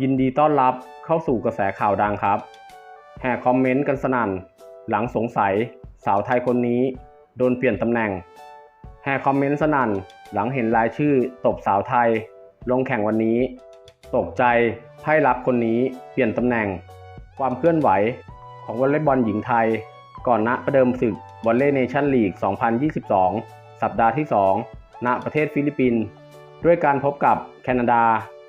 ยินดีต้อนรับเข้าสู่กระแสข่าวดังครับ แห่คอมเมนต์กันสนั่น หลังสงสัย สาวไทยคนนี้ โดนเปลี่ยนตำแหน่ง แห่คอมเมนต์สนั่น หลังเห็นรายชื่อตบสาวไทย ลงแข่งวันนี้ ตกใจไพ่รับคนนี้เปลี่ยนตำแหน่ง ความเคลื่อนไหวของวอลเลย์บอลหญิงไทย ก่อนณประเดิมศึกวอลเลย์เนชั่นลีก 2022 สัปดาห์ที่ 2 ณ ประเทศฟิลิปปินส์ ด้วยการพบกับแคนาดา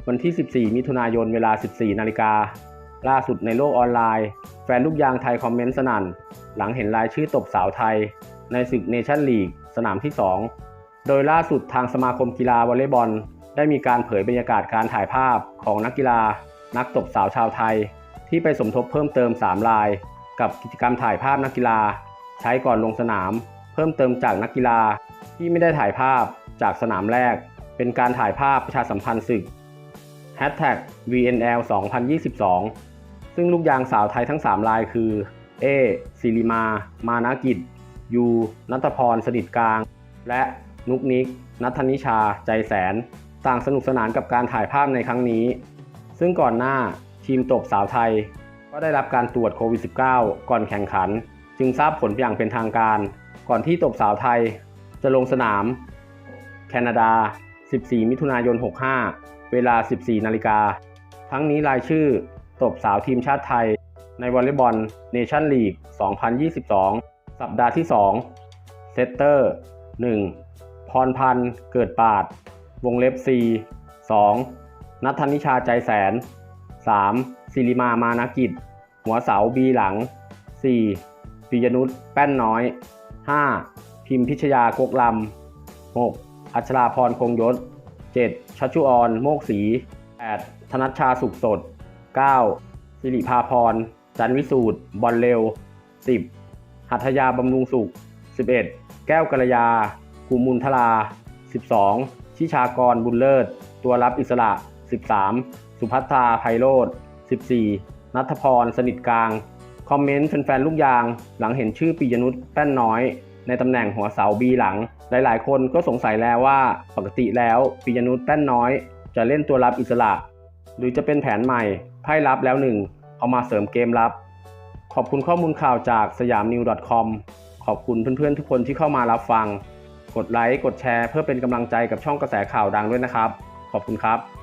วันที่ 14 มิถุนายนเวลา 14 นาฬิกา ล่าสุดในโลกออนไลน์ แฟนลูกยางไทยคอมเมนต์สนั่น หลังเห็นรายชื่อตบสาวไทย ในศึกเนชั่นลีกสนามที่ 2 โดยล่าสุดทางสมาคมกีฬาวอลเลย์บอล ได้มีการเผยบรรยากาศการถ่ายภาพของนักกีฬา นักตบสาวชาวไทย ที่ไปสมทบเพิ่มเติม3ลาย กับกิจกรรมถ่ายภาพนักกีฬา ใช้ก่อนลงสนาม เพิ่มเติมจากนักกีฬา ที่ไม่ได้ถ่ายภาพจากสนามแรก เป็นการถ่ายภาพประชาสัมพันธ์ศึก Hashtag VNL 2022 ซึ่งลูกยางสาวไทยทั้ง3ลายคือ เอศิริมา มานากิจ ยูนัทพร สนิทกลาง และนุกนิก นัทนิชา ใจแสน ต่างสนุกสนานกับการถ่ายภาพในครั้งนี้ ซึ่งก่อนหน้าทีมตบสาวไทย ก็ได้รับการตรวจโควิด -19 ก่อนแข่งขัน จึงทราบผลอย่างเป็นทางการ ก่อนที่ตบสาวไทย จะลงสนาม แคนาดา 14 มิถุนายน 65 เวลา 14 นาฬิกา ทั้งนี้รายชื่อตบสาวทีมชาติไทย ในวอลเลย์บอลเนชั่นลีก 2022 สัปดาห์ที่ 2 เซตเตอร์ 1. พรพันธ์เกิดปาด วงเล็บ C 2. นัทธนิชาใจแสน 3. ศิริมามานากิจ หัวเสาบีหลัง 4. ปิยนุชแป้นน้อย 5. พิมพิชยากกลำ 6. อัชราพรคงยศ 7. ชัชชุออนโมกศรี 8. ธนัชชาสุขสด 9. สิริภาพร จันวิสูตร บอลเร็ว 10. หัตถยาบำรุงสุข 11. แก้วกัลยาภูมุนทลา 12. ชิชากรบุญเลิศ ตัวรับอิสระ 13. สุพัฒนาไพโรธ 14. นัทพร สนิทกลาง คอมเมนต์แฟนๆลูกยาง หลังเห็นชื่อปิยนุชแป้นน้อย ในตำแหน่งหัวเสาบีหลัง หลายๆ คนก็สงสัยแล้วว่าปกติแล้วปิยนุชแป้นน้อย จะเล่นตัวรับอิสระ หรือจะเป็นแผนใหม่ไพ่รับแล้วหนึ่งเอามาเสริมเกมรับ ขอบคุณข้อมูลข่าวจากสยามนิว .com ขอบคุณเพื่อนๆทุกคนที่เข้ามารับฟัง กดไลค์กดแชร์เพื่อเป็นกำลังใจกับช่องกระแสข่าวดังด้วยนะครับ ขอบคุณครับ